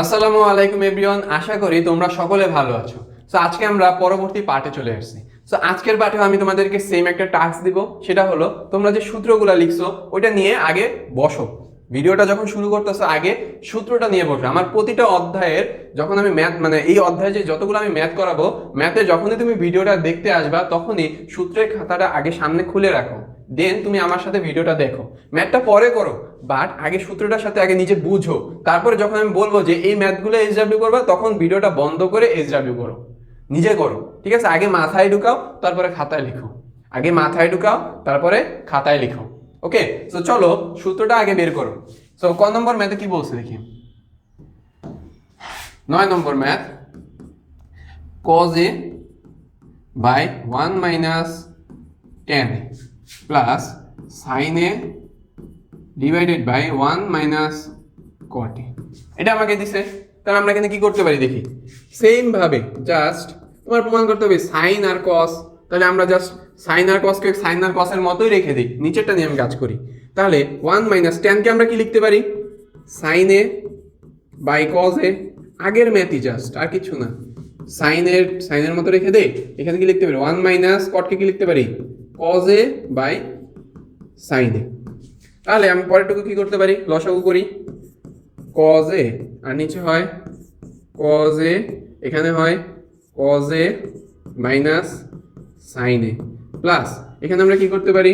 আসসালামু আলাইকুম এভরিওয়ান, আশা করি তোমরা সকলে ভালো আছো। সো আজকে আমরা পরবর্তী পার্টে চলে আসছি। সো আজকের পার্টে আমি তোমাদেরকে সেম একটা টাস্ক দিব, সেটা হলো তোমরা যে সূত্রগুলো লিখছো, ওইটা নিয়ে আগে বসো। ভিডিওটা যখন শুরু করতেছে, আগে সূত্রটা নিয়ে বসো। আমার প্রতিটা অধ্যায়ের যখন আমি ম্যাথ মানে এই অধ্যায়ে যে যতগুলো আমি ম্যাথ করাবো ম্যাথে যখনই তুমি ভিডিওটা দেখতে আসবা, তখনই সূত্রের খাতাটা আগে সামনে খুলে রাখো। দেন তুমি আমার সাথে ভিডিওটা দেখো। ম্যাথটা পরে করো বাট আগে সূত্রটার সাথে আগে নিজে বুঝো। তারপরে যখন আমি বলব যে এই ম্যাথগুলো এইচ ডাব্লিউ করবা, তখন ভিডিওটা বন্ধ করে এইচ ডাব্লিউ করো। নিজে করো, ঠিক আছে? আগে মাথায় ঢুকাও, তারপরে খাতায় লিখো। আগে মাথায় ঢুকাও, তারপরে খাতায় লিখো। ওকে তো চলো সূত্রটা আগে বের করো। সো ক নম্বর ম্যাথে কি বলছে দেখি? নয় নম্বর math cos a by 1 minus tan a plus sin a divided by 1 minus cot a এটা আমাকে দিছে। তাহলে আমরা এখানে কি করতে পারি দেখি? সেম ভাবে জাস্ট তোমার প্রমাণ করতে হবে সাইন আর কস তাহলে আমরা জাস্ট সাইন আর কসকে সাইন আর কসের মতোই রেখে দিই, নিচেরটা নিয়ে আমি কাজ করি। তাহলে ওয়ান মাইনাস টেনকে আমরা কি লিখতে পারি? Sine A by cos A আগের ম্যাথই জাস্ট আর কিছু না। সাইনের সাইনের মতো রেখে দে এখানে কি লিখতে পারি? ওয়ান মাইনাস কটকে কি লিখতে পারি? Cos A by sine A তাহলে আমি পরেরটুকু কি করতে পারি? লসাগু করি। কজ এ আর নিচে হয় কজ এ এখানে হয় cos A minus sine A plus এখানে আমরা কি করতে পারি?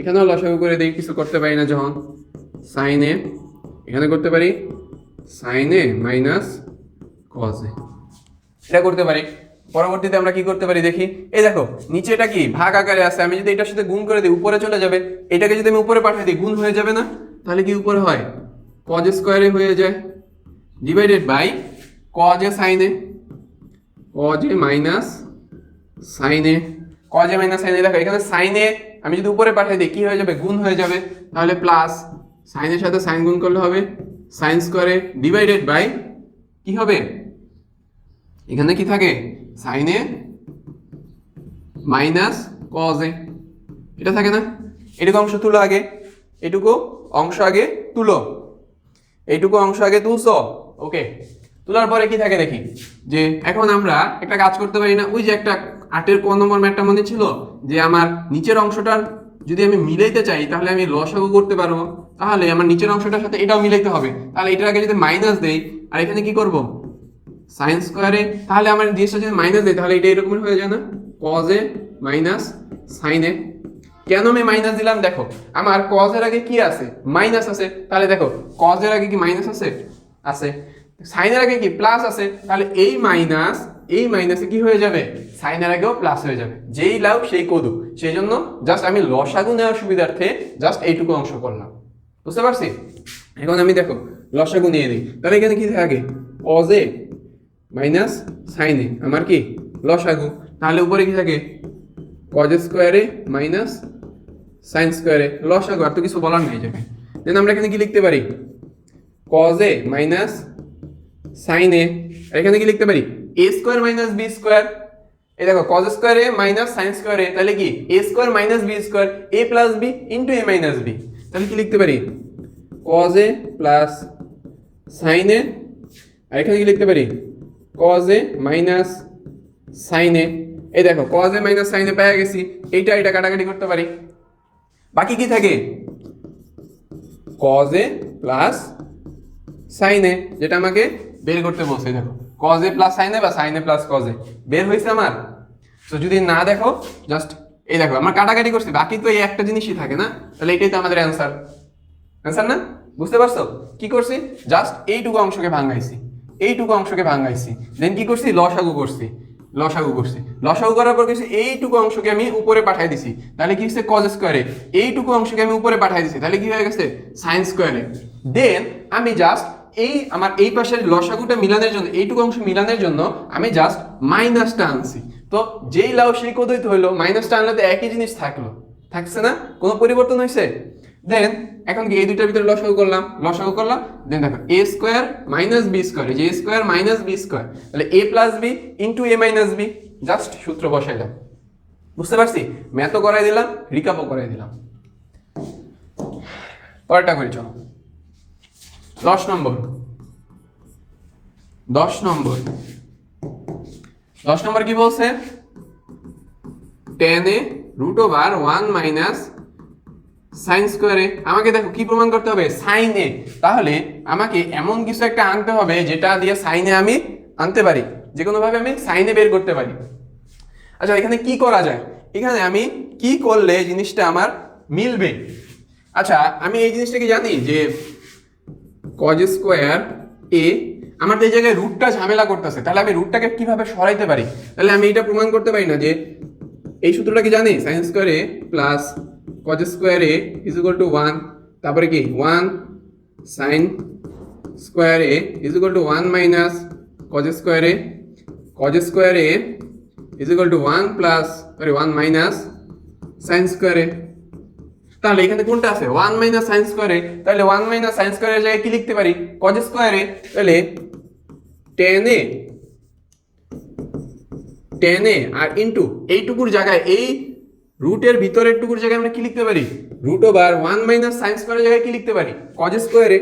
এখানেও লসাগু করে দিই, কিছু করতে পারি না যখন। সাইন এ এখানে করতে পারি। Sine A minus cos A এটা করতে পারি। পরবর্তীতে আমরা কি করতে পারি দেখি। এই দেখো নিচে এটা কি? ভাগ আকারে আছে। আমি যদি এটার সাথে গুণ করে দিই, উপরে চলে যাবে। এটাকে যদি আমি উপরে পাঠিয়ে দিই, গুণ হয়ে যাবে না? তাহলে কি উপরে হয়? কজ স্কোয়ারে হয়ে যায়। Divided by cos A sine A cos A minus sine A cos A minus sine দেখো, এখানে সাইন আমি যদি উপরে পাঠিয়ে দিই, কি হয়ে যাবে? গুণ হয়ে যাবে। তাহলে প্লাস সাইনের সাথে সাইন গুণ করলে হবে। সাইন স্কোয়ারে ডিভাইডেড বাই কি হবে? এখানে কি থাকে? সাইনে মাইনাস কজ এটা থাকে না? এটুকু অংশ তুলো আগে। এটুকু অংশ আগে তুলো। এইটুকু অংশ আগে তুলছো? ওকে তোলার পরে কি থাকে দেখি? যে এখন আমরা একটা কাজ করতে পারি না। ওই যে একটা আটের কোন নম্বর ম্যাটটা মনে ছিল যে আমার নিচের অংশটার যদি আমি মিলাইতে চাই, তাহলে আমি লসাগু করতে পারব। তাহলে আমার নিচের অংশটার সাথে এটাও মিলাইতে হবে। তাহলে এটার আগে যদি মাইনাস দেই, আর এখানে কি করব? সাইন স্কোয়ারে তাহলে আমার জিনিসটা যদি মাইনাস দেয় তাহলে এটা এরকম হয়ে যায় না? Cos A minus sine A. কেন আমি মাইনাস দিলাম? দেখো, আমার কজ এর আগে কি আছে? মাইনাস আছে। তাহলে দেখো কজ এর আগে কি মাইনাস আছে? আছে। সাইনের আগে কি? প্লাস আছে। তাহলে এই মাইনাস এই মাইনাসে কি হয়ে যাবে? সাইনের আগেও প্লাস হয়ে যাবে। যেই লাভ সেই কদু। সেই জন্য জাস্ট আমি লসাগু নেওয়ার সুবিধার্থে জাস্ট এইটুকু অংশ করলাম। বুঝতে পারছি? এখন আমি দেখো, লসাগু নিয়ে নিই। তাহলে এখানে কি থাকে? এ মাইনাস সাইনে আমার কি? লসাগু। তাহলে উপরে কি থাকে? কজ স্কোয়ারে মাইনাস সাইন স্কোয়ারে লসাগু, আর তো কিছু বলার নেই যাবে দেন আমরা এখানে কি লিখতে পারি? কজ মাইনাস সাইনে এখানে কি লিখতে পারি? A square minus B square এই দেখো cos square A minus sine square A তাহলে কি? A square minus B square A plus B into A minus B তাহলে কি লিখতে পারি? Cos A plus sine A আর এখানে কি লিখতে পারি? Cos A minus sine A এই দেখো cos A minus sine A পেয়ে গেছি, এইটা এটা কাটাকাটি করতে পারি। বাকি কি থাকে? Cos A plus sine A যেটা আমাকে বের করতে বলছে দেখো। Cos A plus sine A বা sine A plus cos A বের হয়েছে আমার। তো যদি না দেখো জাস্ট এই দেখো, আমার কাটাকাটি করছি। বাকি তো এই একটা জিনিসই থাকে না? তাহলে এটাই তো আমাদের অ্যান্সার অ্যান্সার না? বুঝতে পারছ? কি করছি? জাস্ট এইটুকু অংশকে ভাঙাইছি। এইটুকু অংশকে ভাঙাইছি। দেন কি করছি? লসাগু করছি। লসাগু করছি। লসাগু করার পর কিছু এইটুকু অংশকে আমি উপরে পাঠাই দিছি। তাহলে কি হচ্ছে কজ স্কোয়ারে এইটুকু অংশকে আমি উপরে পাঠাই দিছি। তাহলে কি হয়ে গেছে? সাইন স্কোয়ারে দেন আমি জাস্ট এই আমার এই পাশের লসাগুটা মিলানের জন্য, এইটুকু অংশ মিলানের জন্য আমি জাস্ট মাইনাসটা আনছি। তো যেই লাউ সেই কদইতে হইল মাইনাসটা আনলে তো একই জিনিস থাকল। থাকছে না? কোনো পরিবর্তন হয়েছে দেন এখন কি এই দুইটার ভিতরে লসাগু করলাম? লসাগু করলাম? দেন দেখো A square minus B square যে স্কোয়ার মাইনাস বি স্কোয়ার তাহলে A plus B into A minus B just সূত্র বসাইলাম। বুঝতে পারছি? ম্যাথও করাই দিলাম রিকাপও করাই দিলাম। পরেরটা করি, চলো। দশ নম্বর। দশ নম্বর। দশ নম্বর কি বলছে? Tan A root over one minus sine স্কোয়ারে আমাকে দেখো কি প্রমাণ করতে হবে? সাইন তাহলে আমাকে এমন কিছু একটা আনতে হবে যেটা দিয়ে সাইনে আমি আনতে পারি। যে কোনোভাবে আমি সাইনে বের করতে পারি। আচ্ছা এখানে কি করা যায়? এখানে আমি কি করলে জিনিসটা আমার মিলবে? আচ্ছা আমি এই জিনিসটা কি জানি? যে কজ স্কোয়ার এ আমার এই জায়গায় রুটটা ঝামেলা করতেছে। তাহলে আমি রুটটাকে কীভাবে সরাইতে পারি? তাহলে আমি এটা প্রমাণ করতে পারি না যে এই সূত্রটা কি জানি sine square A plus cos square A is equal to one তারপরে কি? One sine square A is equal to one minus cos square A cos square A is equal to one plus sorry one minus sine square A তাহলে এখানে কোনটা আছে? One minus sine স্কোয়ারে তাহলে one minus sign স্কোয়ারের জায়গায় কি লিখতে পারি? কজ স্কোয়ারে তাহলে টেন এ টেন এ আর ইন্টু এইটুকুর জায়গায়, এই রুটের ভিতরের টুকুর জায়গায় আমরা কি লিখতে পারি? Root over one minus sine স্কোয়ারের জায়গায় কি লিখতে পারি? কজ স্কোয়ারে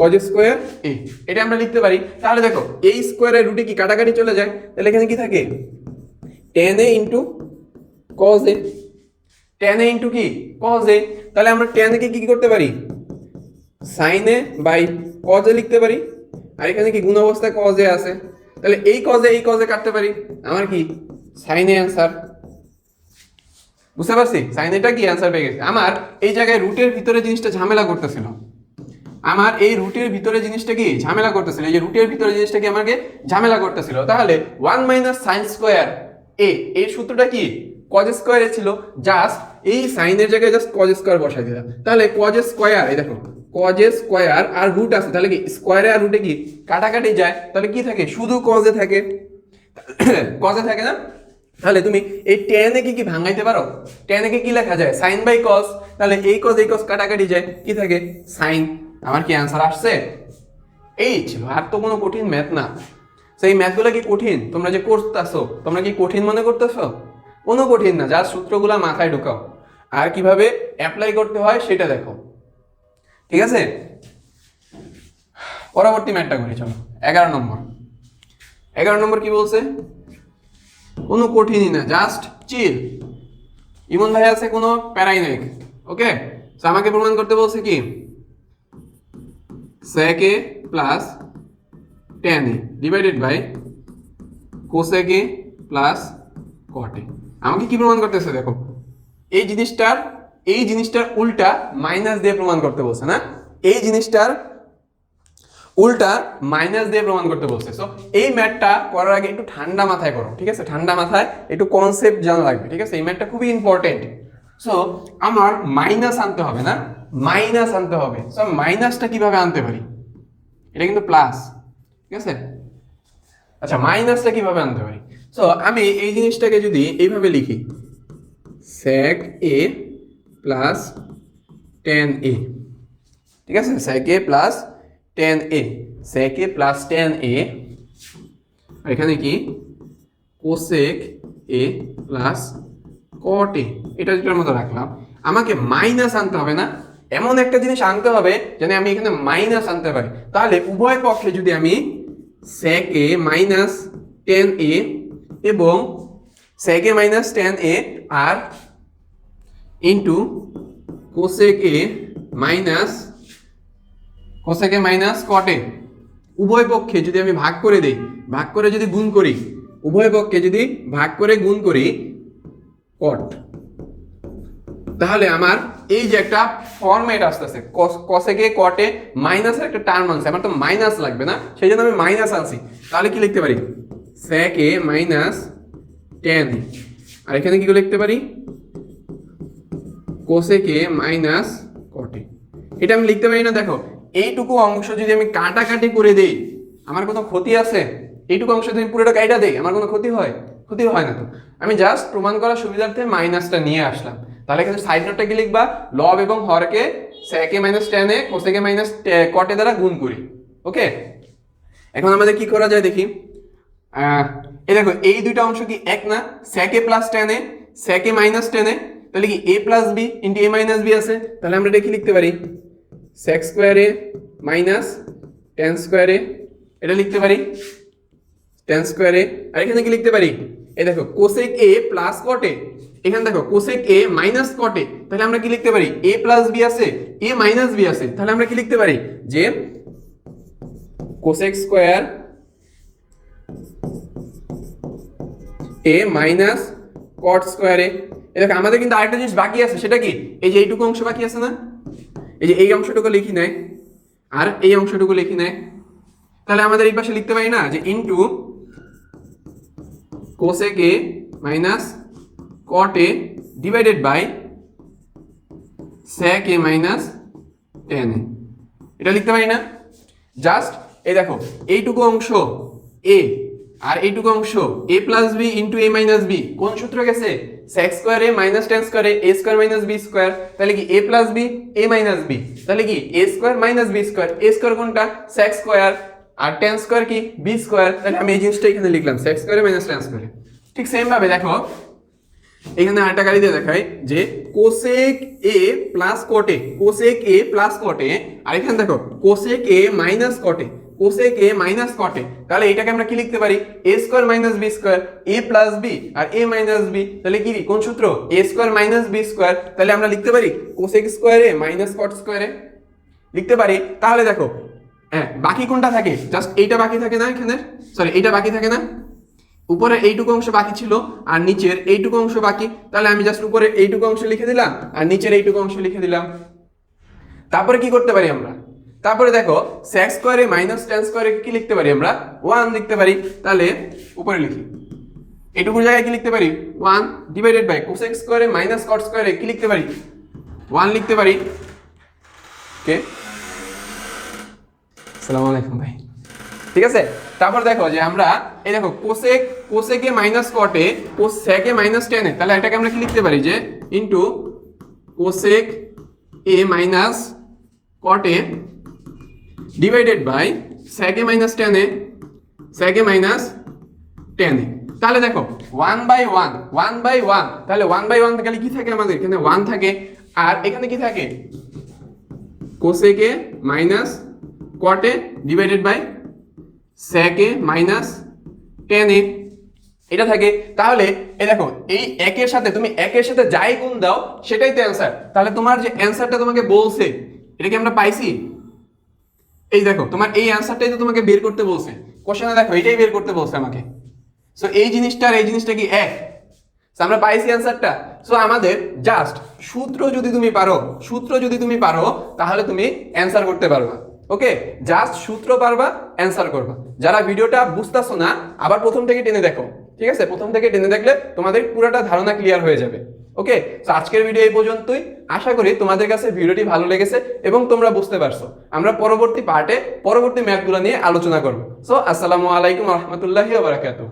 কজ স্কোয়ার এ। এটা আমরা লিখতে পারি। তাহলে দেখো, এই স্কোয়ারের রুটে কি কাটাকাটি চলে যায়? তাহলে এখানে কি থাকে? Tan A into cos A. Tan A into কি? কজ এ তাহলে আমরা টেন কে কি করতে পারি? Sine A by cos A লিখতে পারি। আর এখানে কি গুণ অবস্থায় কজ এ আছে? তাহলে এই কজে এই কজে কাটতে পারি। আমার কি? সাইন এ অ্যান্সার বুঝতে পারছি? সাইন এটা কি? অ্যান্সার পেয়ে গেছে। আমার এই জায়গায় রুটের ভিতরে জিনিসটা ঝামেলা করতেছিল। আমার এই রুটের ভিতরে জিনিসটা কি? ঝামেলা করতেছিল। এই যে রুটের ভিতরে জিনিসটা কি আমাকে ঝামেলা করতেছিল? তাহলে one minus sine square A এই সূত্রটা কি? কজ স্কোয়ারে ছিল জাস্ট এই সাইনের জায়গায় জাস্ট কজ স্কোয়ার বসাই দিলাম। তাহলে কজ স্কোয়ার এই দেখো কজ স্কোয়ার আর রুট আছে, তাহলে কি স্কোয়ারে আর রুটে কি কাটাকাটি যায়? তাহলে কি থাকে? শুধু কজে থাকে। কজে থাকে না? তাহলে তুমি এই টেন কি কি ভাঙাইতে পারো? টেন কি লেখা যায়? সাইন বাই কস তাহলে এই কস এই কস কাটাকাটি যায়। কি থাকে? সাইন আমার কি অ্যান্সার আসছে? এই ছিল আর তো কোনো কঠিন ম্যাথ না। সেই ম্যাথগুলো কি কঠিন? তোমরা যে করতেছো, তোমরা কি কঠিন মনে করতেছো? কোনো কঠিন না যার সূত্রগুলো মাথায় ঢুকাও। আর কীভাবে অ্যাপ্লাই করতে হয় সেটা দেখো। ঠিক আছে? পরবর্তী ম্যাটটা করি, চলো। এগারো নম্বর। এগারো নম্বর কি বলছে? কোনো কঠিনই না জাস্ট চিল ইমন ভাই আছে কোনো? প্যারাই নাই ওকে আমাকে প্রমাণ করতে বলছে কি? sec a plus tan a cosec a plus a আমাকে কি প্রমাণ করতেছে দেখো? এই জিনিসটার এই জিনিসটার উল্টা মাইনাস দিয়ে প্রমাণ করতে বলছে, না? এই জিনিসটার উল্টা মাইনাস দিয়ে প্রমাণ করতে বলছে। সো এই ম্যাথটা করার আগে একটু ঠান্ডা মাথায় করো, ঠিক আছে? ঠান্ডা মাথায় একটু কনসেপ্ট জানা লাগবে, ঠিক আছে? এই ম্যাথটা খুবই ইম্পর্টেন্ট সো আমার মাইনাস আনতে হবে, না? মাইনাস আনতে হবে। সো মাইনাসটা কীভাবে আনতে পারি? এটা কিন্তু প্লাস ঠিক আছে? আচ্ছা মাইনাসটা কীভাবে আনতে পারি? সো আমি এই জিনিসটাকে যদি এইভাবে লিখি, sec a plus tan A ঠিক আছে? sec a plus tan A sec a plus tan A এখানে কি? কোসেক এ প্লাস কট এ এটা যেটার মতো রাখলাম। আমাকে মাইনাস আনতে হবে না, এমন একটা জিনিস আনতে হবে যেন আমি এখানে মাইনাস আনতে পারি। তাহলে উভয় পক্ষে যদি আমি sec A minus tan A এবং sec A minus tan A R into cosec A minus কোসেকে মাইনাস কটে উভয় পক্ষে যদি আমি ভাগ করে দেই, ভাগ করে যদি গুণ করি, উভয় পক্ষে যদি ভাগ করে গুণ করি কট তাহলে আমার এই যে একটা ফরম্যাট আসতেছে কসেকে কটে মাইনাসের একটা টার্ম আনছে, আমার তো মাইনাস লাগবে না, সেই জন্য আমি মাইনাস আনছি। তাহলে কি লিখতে পারি? স্যাক এ মাইনাস টেন আর এখানে কি লিখতে পারি? কোসেকে মাইনাস কটে এটা আমি লিখতে পারি না, দেখো। এইটুকু অংশ যদি আমি কাটাকাটি করে দেই, আমার কোনো ক্ষতি আছে? এইটুকু অংশ যদি পুরোটা কাইটা দেই, আমার কোনো ক্ষতি হয়? ক্ষতি হয় না তো। আমি জাস্ট প্রমাণ করার সুবিধার্থে মাইনাসটা নিয়ে আসলাম। তাহলে কিন্তু সাইড নোটটা কি লিখবা? লব এবং হরকে স্যাকে মাইনাস টেনে কোসেকে মাইনাস কটে দ্বারা গুণ করি। ওকে এখন আমাদের কি করা যায় দেখি? এই দেখো, এই দুইটা অংশ কি এক না? স্যাকে প্লাস টেনে স্যাকে মাইনাস টেনে তাহলে কি A plus B into A minus B আছে? তাহলে আমরা এটা কি লিখতে পারি? স্যাক স্কোয়ারে মাইনাস টেন স্কোয়ারে এটা লিখতে পারি? টেন স্কোয়ারে আর এখানে কি লিখতে পারি? এই দেখো কোসেক এ প্লাস কটে এখানে দেখো কোসেক এ মাইনাস কটে তাহলে আমরা কি লিখতে পারি? এ প্লাস বি আছে এ মাইনাস বি আছে, তাহলে আমরা কি লিখতে পারি? যে cosec square A minus cot স্কোয়ারে এই দেখো, আমাদের কিন্তু আরেকটা জিনিস বাকি আছে, সেটা কি? এই যে এইটুকু অংশ বাকি আছে না? এই যে এই অংশটুকু লিখি নেয় আর এই অংশটুকু লিখি নেয় তাহলে আমাদের এই পাশে লিখতে পারি না? যে into cosec A minus cot A divided by sec A minus tan A এটা লিখতে পারি না? জাস্ট এই দেখো, এইটুকু অংশ এ আর এইটুকু অংশ A plus B into A minus B কোন সূত্র গেছে? Sec square minus tan square A square minus B square তাহলে কি A plus B A minus B তাহলে কি A square minus B square A square কোনটা? স্যাক স্কোয়ার আর tan square কি? বি স্কোয়ার তাহলে আমি এই জিনিসটা এখানে লিখলাম স্যাক স্কোয়ারে মাইনাস টেন স্কোয়ারে ঠিক সেম ভাবে দেখো, এখানে আরেকটা গাড়ি দিয়ে দেখাই যে কোসেক এ প্লাস কোটে কোসেক এ প্লাস কোটে আর এখানে দেখো কোসেক এ মাইনাস কোটে কোসেক এ মাইনাস কটে তাহলে এটাকে আমরা কি লিখতে পারি? A square minus B square A plus B R A minus B তাহলে কি কোন সূত্র? A square minus B square তাহলে আমরা লিখতে পারি কোসেক স্কোয়ারে মাইনাস কট স্কোয়ারে লিখতে পারি? তাহলে দেখো হ্যাঁ বাকি কোনটা থাকে? জাস্ট এইটা বাকি থাকে না এখানে? সরি এইটা বাকি থাকে না? উপরে এইটুকু অংশ বাকি ছিল আর নিচের এইটুকু অংশ বাকি। তাহলে আমি জাস্ট উপরে এইটুকু অংশ লিখে দিলাম আর নিচের এইটুকু অংশ লিখে দিলাম। তারপরে কি করতে পারি আমরা? তারপরে দেখো স্যাক স্কোয়ারে মাইনাস টেন স্কোয়ারে কি লিখতে পারি আমরা? ওয়ান লিখতে পারি। তাহলে উপরে লিখি। এইটুকুর জায়গায় কি লিখতে পারি? ওয়ান ডিভাইডেড বাই কোসেক স্কোয়ারে মাইনাস কট স্কোয়ারে কি লিখতে পারি? ওয়ান লিখতে পারি। ওকে আসসালামু আলাইকুম ভাই। ঠিক আছে? তারপর দেখো যে আমরা এই দেখো cosec cosec minus কটে cosec minus টেনে তাহলে এটাকে আমরা কি লিখতে পারি যে into cosec A minus কটে divided by সেকে মাইনাস টেন এ টেনে সেকে মাইনাস টেনে তাহলে দেখো one by one one by one তাহলে ওয়ান বাই ওয়ান তাহলে কি থাকে আমাদের? এখানে ওয়ান থাকে। আর এখানে কি থাকে? কোসেকে মাইনাস কটে ডিভাইডেড বাই স্যাকে মাইনাস টেন এ এটা থাকে। তাহলে এই দেখো, এই একের সাথে, তুমি একের সাথে যাই গুণ দাও, সেটাই তো অ্যান্সার তাহলে তোমার যে অ্যান্সারটা তোমাকে বলছে, এটা কি আমরা পাইছি? এই দেখো, তোমার এই অ্যান্সারটাই তো তোমাকে বের করতে বলছে। কোশ্চেনে দেখো এটাই বের করতে বলছে আমাকে। সো এই জিনিসটা এই জিনিসটা কি এক? আমরা পাইছি অ্যান্সারটা সো আমাদের জাস্ট সূত্র যদি তুমি পারো, সূত্র যদি তুমি পারো, তাহলে তুমি অ্যান্সার করতে পারবা। ওকে জাস্ট সূত্র পারবা অ্যান্সার করবা। যারা ভিডিওটা বুঝতেছো না, আবার প্রথম থেকে টেনে দেখো। ঠিক আছে? প্রথম থেকে টেনে দেখলে তোমাদের পুরোটা ধারণা ক্লিয়ার হয়ে যাবে। ওকে তো আজকের ভিডিও এই পর্যন্তই। আশা করি তোমাদের কাছে ভিডিওটি ভালো লেগেছে এবং তোমরা বুঝতে পারছ। আমরা পরবর্তী পার্টে পরবর্তী ম্যাথগুলো নিয়ে আলোচনা করব। সো আসসালামু আলাইকুম রহমতুল্লাহি বারাকাতুহ।